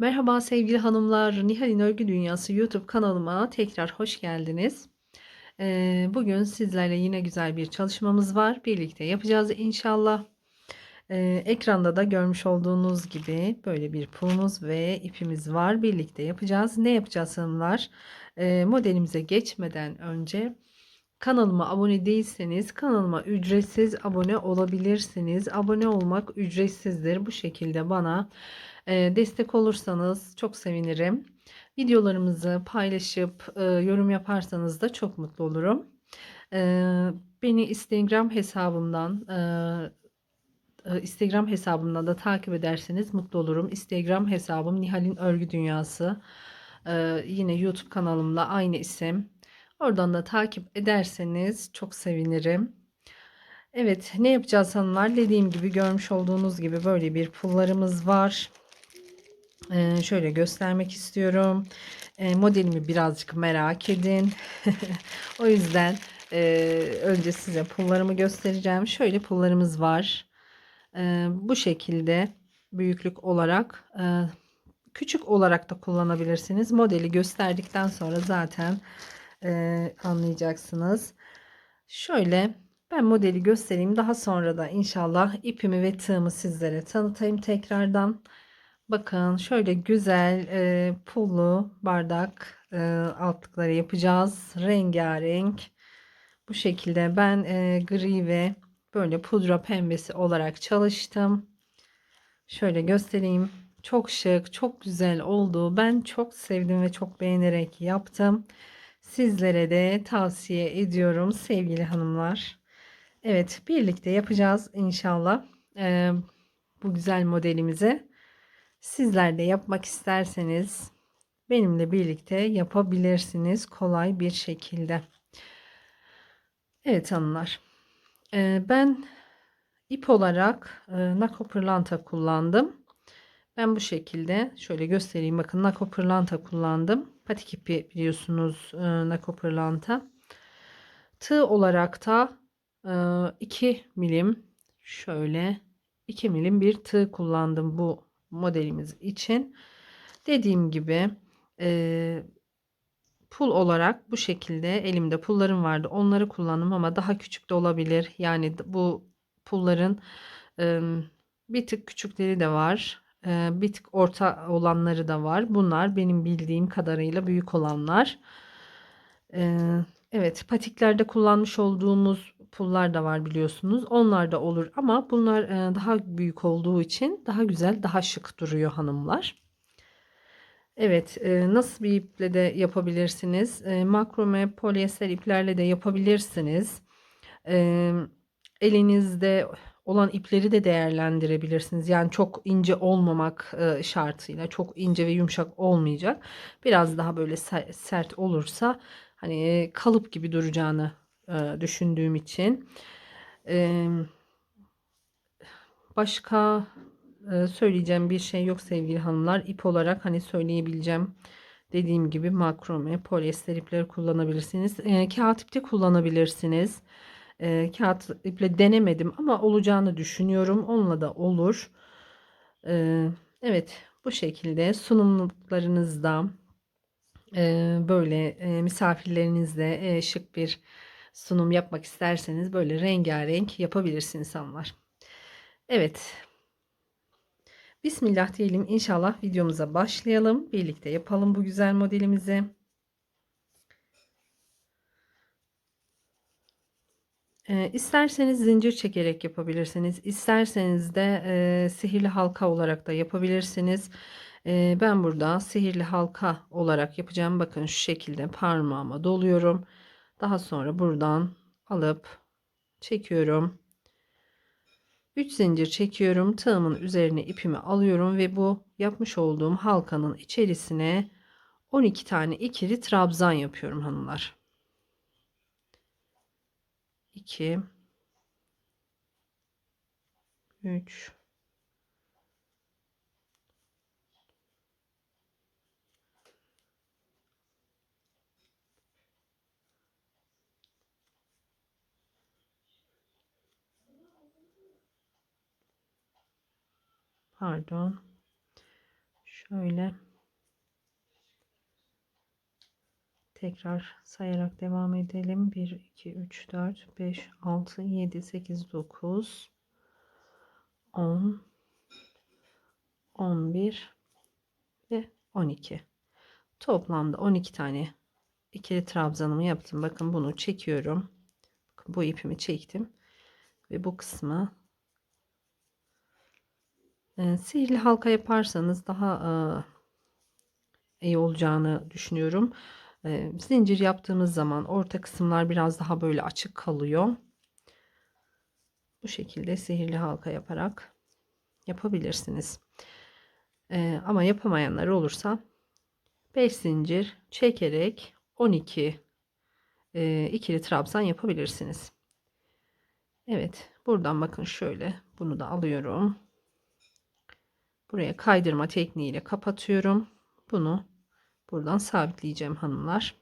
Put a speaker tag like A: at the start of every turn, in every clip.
A: Merhaba sevgili hanımlar, Nihal'in Örgü Dünyası YouTube kanalıma tekrar hoş geldiniz. Ee, bugün sizlerle yine güzel bir çalışmamız var. Birlikte yapacağız inşallah. Ee, ekranda da görmüş olduğunuz gibi böyle bir pulumuz ve ipimiz var. Birlikte yapacağız. Ne yapacağız hanımlar? Ee, modelimize geçmeden önce kanalıma abone değilseniz kanalıma ücretsiz abone olabilirsiniz. Abone olmak ücretsizdir. Bu şekilde bana destek olursanız çok sevinirim. Videolarımızı paylaşıp yorum yaparsanız da çok mutlu olurum. Beni Instagram hesabımdan Instagram hesabımdan da takip ederseniz mutlu olurum. Instagram hesabım Nihal'in Örgü Dünyası. Yine YouTube kanalımla aynı isim. Oradan da takip ederseniz çok sevinirim. Evet ne yapacağız hanımlar? Dediğim gibi görmüş olduğunuz gibi böyle bir pullarımız var. Ee, şöyle göstermek istiyorum. Ee, modelimi birazcık merak edin. o yüzden e, önce size pullarımı göstereceğim. Şöyle pullarımız var. Ee, bu şekilde büyüklük olarak e, küçük olarak da kullanabilirsiniz. Modeli gösterdikten sonra zaten e, anlayacaksınız. Şöyle ben modeli göstereyim. Daha sonra da inşallah ipimi ve tığımı sizlere tanıtayım tekrardan. Bakın şöyle güzel e, pullu bardak e, altlıkları yapacağız. Rengarenk. Bu şekilde ben e, gri ve böyle pudra pembesi olarak çalıştım. Şöyle göstereyim. Çok şık, çok güzel oldu. Ben çok sevdim ve çok beğenerek yaptım. Sizlere de tavsiye ediyorum sevgili hanımlar. Evet, birlikte yapacağız inşallah. Ee, bu güzel modelimizi. Sizler de yapmak isterseniz benimle birlikte yapabilirsiniz kolay bir şekilde. Evet hanımlar. Ee, ben ip olarak e, nako pırlanta kullandım. Ben bu şekilde şöyle göstereyim. Bakın nako pırlanta kullandım. Patik ipi biliyorsunuz e, nako pırlanta. Tığ olarak da e, 2 milim şöyle 2 milim bir tığ kullandım bu modelimiz için. Dediğim gibi e, pul olarak bu şekilde elimde pullarım vardı. Onları kullandım ama daha küçük de olabilir. Yani bu pulların e, bir tık küçükleri de var. E, bir tık orta olanları da var. Bunlar benim bildiğim kadarıyla büyük olanlar. E, evet patiklerde kullanmış olduğumuz pullar da var biliyorsunuz. Onlar da olur ama bunlar e, daha büyük olduğu için daha güzel, daha şık duruyor hanımlar. Evet, e, nasıl bir iple de yapabilirsiniz? E, makrome, polyester iplerle de yapabilirsiniz. Elinizde olan ipleri de değerlendirebilirsiniz. Yani çok ince olmamak şartıyla, çok ince ve yumuşak olmayacak. Biraz daha böyle sert olursa hani kalıp gibi duracağını e, düşündüğüm için. E, başka e, söyleyeceğim bir şey yok sevgili hanımlar. İp olarak hani söyleyebileceğim dediğim gibi makrome, polyester ipleri kullanabilirsiniz. Kağıt ipte kullanabilirsiniz. Kağıt iple denemedim ama olacağını düşünüyorum. Onunla da olur. Evet bu şekilde sunumluklarınızda e, böyle misafirlerinizle şık bir sunum yapmak isterseniz böyle rengarenk yapabilirsiniz hanımlar. Evet. Bismillah diyelim. İnşallah videomuza başlayalım. Birlikte yapalım bu güzel modelimizi. E, isterseniz zincir çekerek yapabilirsiniz. İsterseniz de e, sihirli halka olarak da yapabilirsiniz. E, ben burada sihirli halka olarak yapacağım. Bakın şu şekilde parmağıma doluyorum. Daha sonra buradan alıp çekiyorum. 3 zincir çekiyorum. Tığımın üzerine ipimi alıyorum ve bu yapmış olduğum halkanın içerisine 12 tane ikili trabzan yapıyorum hanımlar. 2 3 Pardon. Şöyle tekrar sayarak devam edelim. 1, 2, 3, 4, 5, 6, 7, 8, 9, 10, 11 ve 12. Toplamda 12 tane ikili trabzanımı yaptım. Bakın bunu çekiyorum. Bu ipimi çektim. Ve bu kısmı e, sihirli halka yaparsanız daha e, iyi olacağını düşünüyorum. E, zincir yaptığımız zaman orta kısımlar biraz daha böyle açık kalıyor. Bu şekilde sihirli halka yaparak yapabilirsiniz. E, ama yapamayanlar olursa 5 zincir çekerek 12 e, ikili trabzan yapabilirsiniz. Evet buradan bakın şöyle bunu da alıyorum. Buraya kaydırma tekniğiyle kapatıyorum. Bunu buradan sabitleyeceğim hanımlar.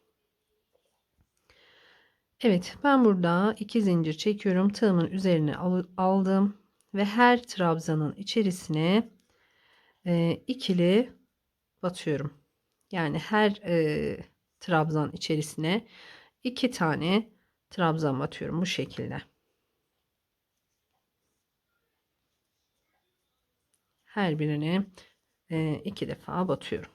A: Evet ben burada iki zincir çekiyorum. Tığımın üzerine aldım ve her trabzanın içerisine e, ikili batıyorum. Yani her e, trabzan içerisine iki tane trabzan batıyorum bu şekilde. Her birine iki defa batıyorum.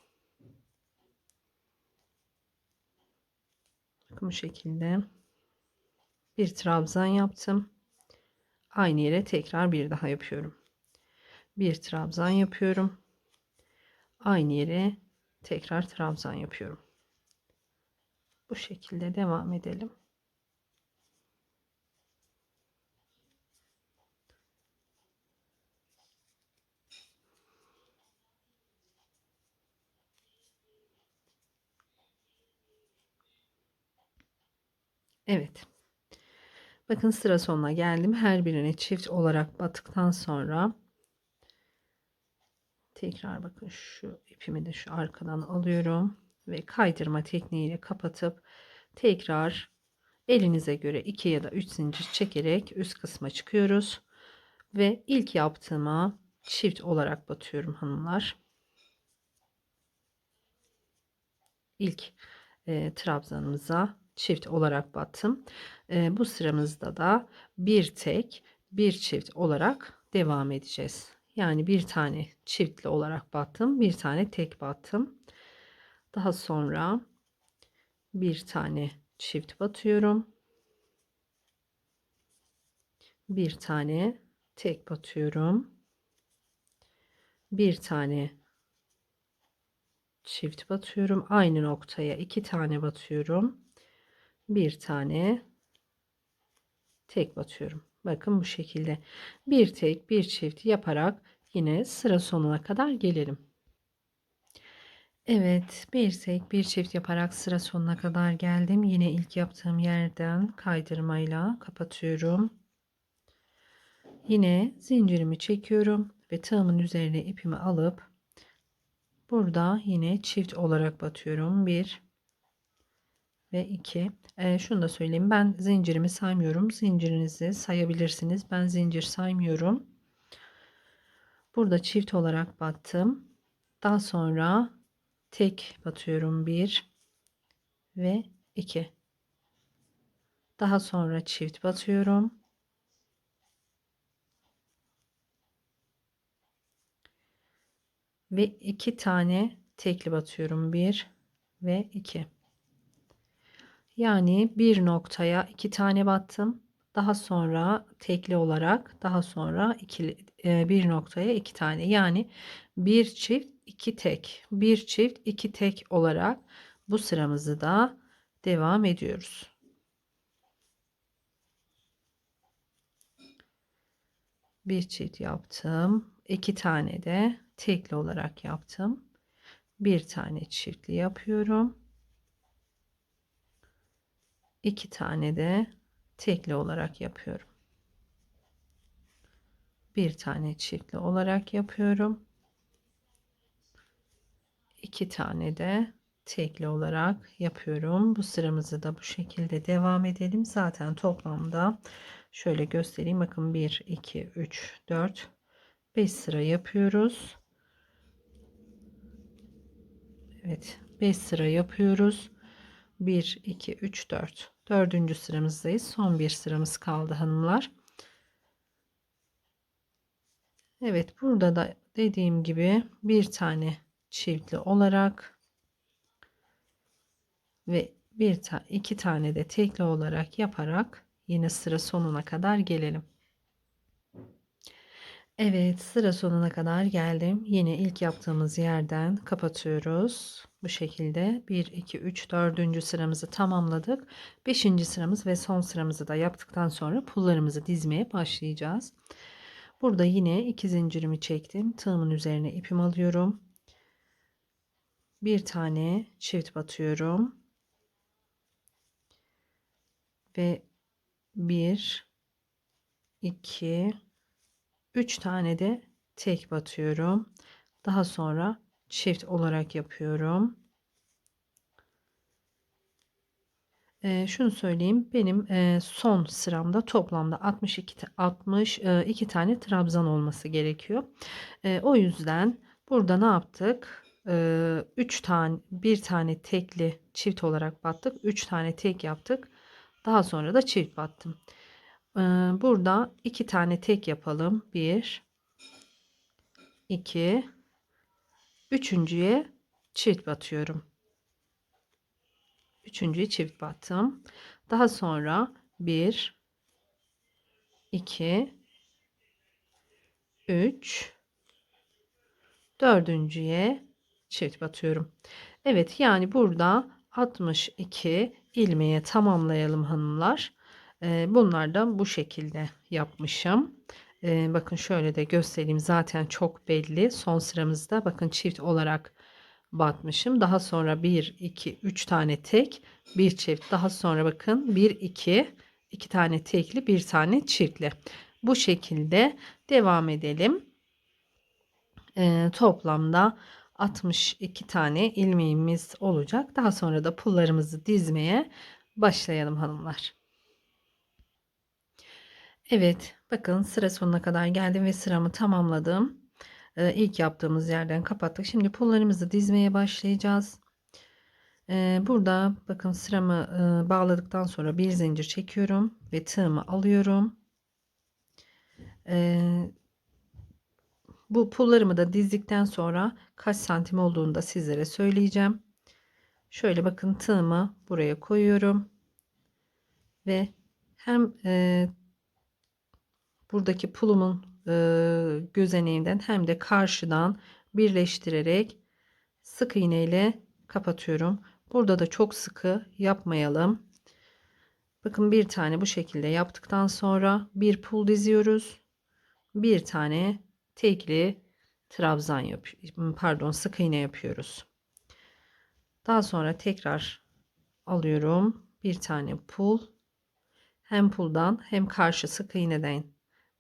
A: bu şekilde bir trabzan yaptım. Aynı yere tekrar bir daha yapıyorum. Bir trabzan yapıyorum. Aynı yere tekrar trabzan yapıyorum. Bu şekilde devam edelim. Evet. Bakın sıra sonuna geldim. Her birine çift olarak battıktan sonra tekrar bakın şu ipimi de şu arkadan alıyorum ve kaydırma tekniğiyle kapatıp tekrar elinize göre 2 ya da 3 zincir çekerek üst kısma çıkıyoruz ve ilk yaptığıma çift olarak batıyorum hanımlar. İlk e, trabzanımıza çift olarak battım. E, bu sıramızda da bir tek bir çift olarak devam edeceğiz. Yani bir tane çiftli olarak battım, bir tane tek battım. Daha sonra bir tane çift batıyorum. Bir tane tek batıyorum. Bir tane çift batıyorum. Aynı noktaya iki tane batıyorum. Bir tane tek batıyorum. Bakın bu şekilde bir tek bir çift yaparak yine sıra sonuna kadar gelelim. Evet, bir tek bir çift yaparak sıra sonuna kadar geldim. Yine ilk yaptığım yerden kaydırmayla kapatıyorum. Yine zincirimi çekiyorum ve tığımın üzerine ipimi alıp burada yine çift olarak batıyorum. 1 ve 2. Ee, şunu da söyleyeyim. Ben zincirimi saymıyorum. Zincirinizi sayabilirsiniz. Ben zincir saymıyorum. Burada çift olarak battım. Daha sonra tek batıyorum 1 ve 2 daha sonra çift batıyorum ve iki tane tekli batıyorum 1 ve 2 yani bir noktaya iki tane battım daha sonra tekli olarak daha sonra ikili e, bir noktaya iki tane yani bir çift 2 tek, 1 çift, 2 tek olarak bu sıramızı da devam ediyoruz. Bir çift yaptım. iki tane de tekli olarak yaptım. Bir tane çiftli yapıyorum. İki tane de tekli olarak yapıyorum. Bir tane çiftli olarak yapıyorum iki tane de tekli olarak yapıyorum. Bu sıramızı da bu şekilde devam edelim. Zaten toplamda şöyle göstereyim. Bakın 1, 2, 3, 4, 5 sıra yapıyoruz. Evet 5 sıra yapıyoruz. 1 2 3 4 dördüncü sıramızdayız. Son bir sıramız kaldı hanımlar. Evet burada da dediğim gibi bir tane çiftli olarak ve bir ta iki tane de tekli olarak yaparak yine sıra sonuna kadar gelelim. Evet sıra sonuna kadar geldim. Yine ilk yaptığımız yerden kapatıyoruz. Bu şekilde 1, 2, 3, 4. sıramızı tamamladık. 5. sıramız ve son sıramızı da yaptıktan sonra pullarımızı dizmeye başlayacağız. Burada yine iki zincirimi çektim. Tığımın üzerine ipimi alıyorum. Bir tane çift batıyorum. Ve 1 2 3 tane de tek batıyorum. Daha sonra çift olarak yapıyorum. Ee, şunu söyleyeyim. Benim e, son sıramda toplamda 62 62 tane trabzan olması gerekiyor. E, o yüzden burada ne yaptık? 3 e, tane bir tane tekli çift olarak battık. 3 tane tek yaptık. Daha sonra da çift battım. E, burada 2 tane tek yapalım. 1 2 üçüncüye çift batıyorum. Üçüncüyü çift battım. Daha sonra 1 2 3 dördüncüye çift batıyorum. Evet yani burada 62 ilmeğe tamamlayalım hanımlar. Ee, bunlar da bu şekilde yapmışım. Bakın şöyle de göstereyim zaten çok belli. Son sıramızda bakın çift olarak batmışım. Daha sonra 1, 2, 3 tane tek, bir çift. Daha sonra bakın 1, 2, 2 tane tekli, bir tane çiftli. Bu şekilde devam edelim. Toplamda 62 tane ilmeğimiz olacak. Daha sonra da pullarımızı dizmeye başlayalım hanımlar. Evet bakın sıra sonuna kadar geldim ve sıramı tamamladım. Ee, ilk yaptığımız yerden kapattık. Şimdi pullarımızı dizmeye başlayacağız. Ee, burada bakın sıramı e, bağladıktan sonra bir zincir çekiyorum ve tığımı alıyorum. Ee, bu pullarımı da dizdikten sonra kaç santim olduğunu da sizlere söyleyeceğim. Şöyle bakın tığımı buraya koyuyorum. Ve hem e, buradaki pulumun e, gözeneğinden hem de karşıdan birleştirerek sık iğne ile kapatıyorum. Burada da çok sıkı yapmayalım. Bakın bir tane bu şekilde yaptıktan sonra bir pul diziyoruz. Bir tane tekli trabzan yap pardon sık iğne yapıyoruz. Daha sonra tekrar alıyorum. Bir tane pul. Hem puldan hem karşı sık iğneden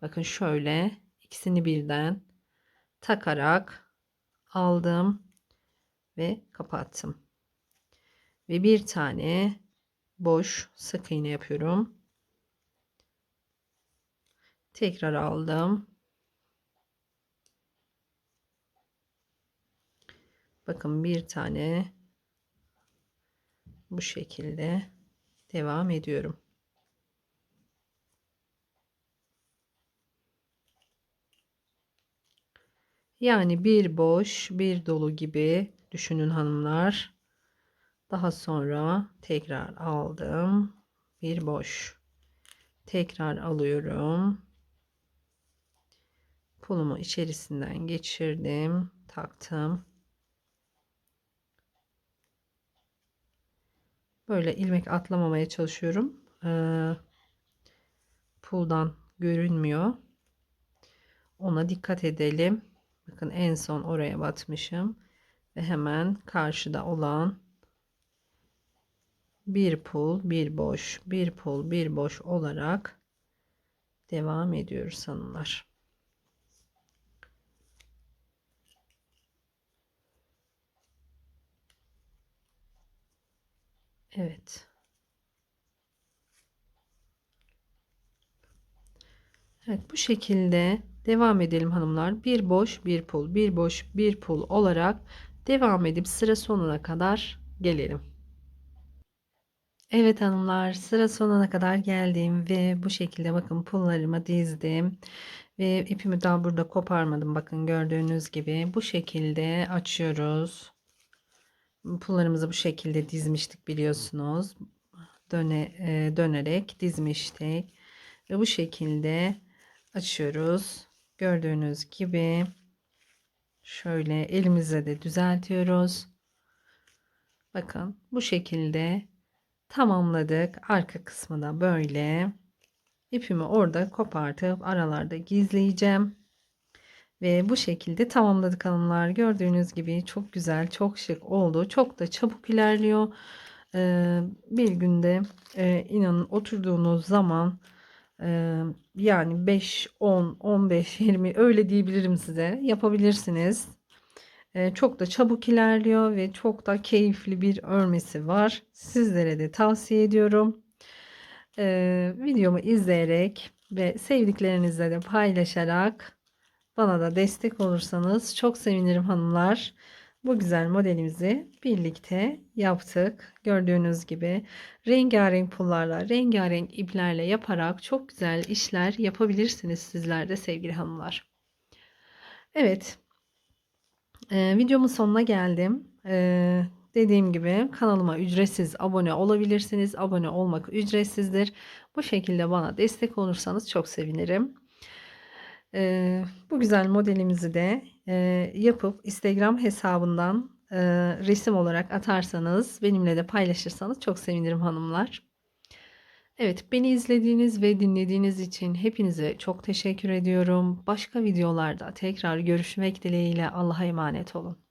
A: bakın şöyle ikisini birden takarak aldım ve kapattım. Ve bir tane boş sık iğne yapıyorum. Tekrar aldım. Bakın bir tane bu şekilde devam ediyorum. Yani bir boş, bir dolu gibi düşünün hanımlar. Daha sonra tekrar aldım. Bir boş. Tekrar alıyorum. Pulumu içerisinden geçirdim. Taktım. Böyle ilmek atlamamaya çalışıyorum. Ee, puldan görünmüyor. Ona dikkat edelim. Bakın en son oraya batmışım. Ve hemen karşıda olan bir pul, bir boş, bir pul, bir boş olarak devam ediyoruz hanımlar. Evet. Evet bu şekilde devam edelim hanımlar. Bir boş bir pul. Bir boş bir pul olarak devam edip sıra sonuna kadar gelelim. Evet hanımlar sıra sonuna kadar geldim ve bu şekilde bakın pullarımı dizdim ve ipimi daha burada koparmadım. Bakın gördüğünüz gibi bu şekilde açıyoruz. Pullarımızı bu şekilde dizmiştik biliyorsunuz. Döne, e, dönerek dizmiştik ve bu şekilde açıyoruz gördüğünüz gibi şöyle elimizle de düzeltiyoruz bakın bu şekilde tamamladık. Arka kısmı da böyle. İpimi orada kopartıp aralarda gizleyeceğim. Ve bu şekilde tamamladık hanımlar. Gördüğünüz gibi çok güzel, çok şık oldu. Çok da çabuk ilerliyor. Ee, bir günde e, inanın oturduğunuz zaman yani 5, 10, 15, 20 öyle diyebilirim size. Yapabilirsiniz. Çok da çabuk ilerliyor ve çok da keyifli bir örmesi var. Sizlere de tavsiye ediyorum. Videomu izleyerek ve sevdiklerinizle de paylaşarak bana da destek olursanız çok sevinirim hanımlar. Bu güzel modelimizi birlikte yaptık. Gördüğünüz gibi rengarenk pullarla, rengarenk iplerle yaparak çok güzel işler yapabilirsiniz sizler de sevgili hanımlar. Evet, ee, videomun sonuna geldim. Ee, dediğim gibi kanalıma ücretsiz abone olabilirsiniz. Abone olmak ücretsizdir. Bu şekilde bana destek olursanız çok sevinirim. Ee, bu güzel modelimizi de e, yapıp Instagram hesabından e, resim olarak atarsanız benimle de paylaşırsanız çok sevinirim hanımlar. Evet, beni izlediğiniz ve dinlediğiniz için hepinize çok teşekkür ediyorum. Başka videolarda tekrar görüşmek dileğiyle Allah'a emanet olun.